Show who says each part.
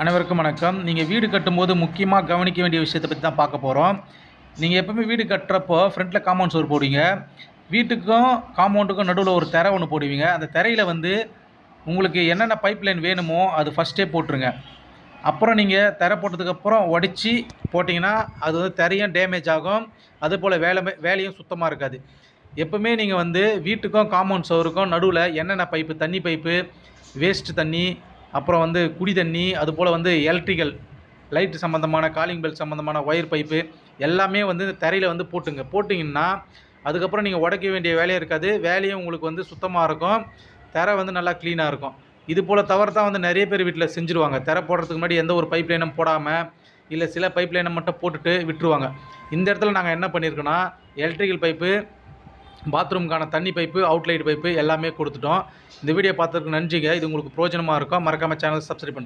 Speaker 1: அனைவருக்கும் வணக்கம். நீங்கள் வீடு கட்டும்போது முக்கியமாக கவனிக்க வேண்டிய விஷயத்தை பற்றி தான் பார்க்க போகிறோம் நீங்கள் எப்பவுமே வீடு கட்டுறப்போ ஃப்ரண்ட்டில் காம்பவுண்ட் சுவர் போடுவீங்க. வீட்டுக்கும் காம்பவுண்டுக்கும் நடுவில் ஒரு திரை ஒன்று போடுவீங்க. அந்த திரையில் வந்து உங்களுக்கு என்னென்ன பைப் லைன் வேணுமோ அது ஃபஸ்ட்டே போட்டுருங்க. அப்புறம் நீங்கள் திரை போட்டதுக்கப்புறம் உடச்சி போட்டிங்கன்னா அது வந்து திரையும் டேமேஜ் ஆகும். அதுபோல் வேலை வேலையும் சுத்தமாக இருக்காது. எப்பவுமே நீங்கள் வந்து வீட்டுக்கும் காம்பவுண்ட் சோருக்கும் நடுவில் என்னென்ன பைப்பு தண்ணி பைப்பு வேஸ்ட்டு தண்ணி அப்புறம் வந்து குடி தண்ணி அதுபோல் வந்து எலக்ட்ரிக்கல் லைட்டு சம்மந்தமான காலிங் பெல் சம்மந்தமான ஒயர் பைப்பு எல்லாமே வந்து தரையில் வந்து போட்டுங்க. போட்டிங்கன்னா அதுக்கப்புறம் நீங்கள் உடைக்க வேண்டிய வேலையும் இருக்காது. வேலையும் உங்களுக்கு வந்து சுத்தமாக இருக்கும். தரை வந்து நல்லா க்ளீனாக இருக்கும். இது போல் தவறு தான் வந்து நிறைய பேர் வீட்டில் செஞ்சுருவாங்க. திரை போடுறதுக்கு முன்னாடி எந்த ஒரு பைப் லைனும் போடாமல் இல்லை சில பைப் லைனை மட்டும் போட்டுட்டு விட்டுருவாங்க. இந்த இடத்துல நாங்கள் என்ன பண்ணியிருக்கோன்னா எலக்ட்ரிக்கல் பைப்பு பாத்ரூம்க்கான தண்ணி பைப்பு அவுட்லைட் பைப்பு எல்லாமே கொடுத்துட்டோம். இந்த வீடியோ பார்த்ததுக்கு நன்றிங்க. இது உங்களுக்கு பிரோஜனமாக இருக்கும் மறக்காமல் சேனல் சப்ஸ்கிரைப் பண்ணுறேன்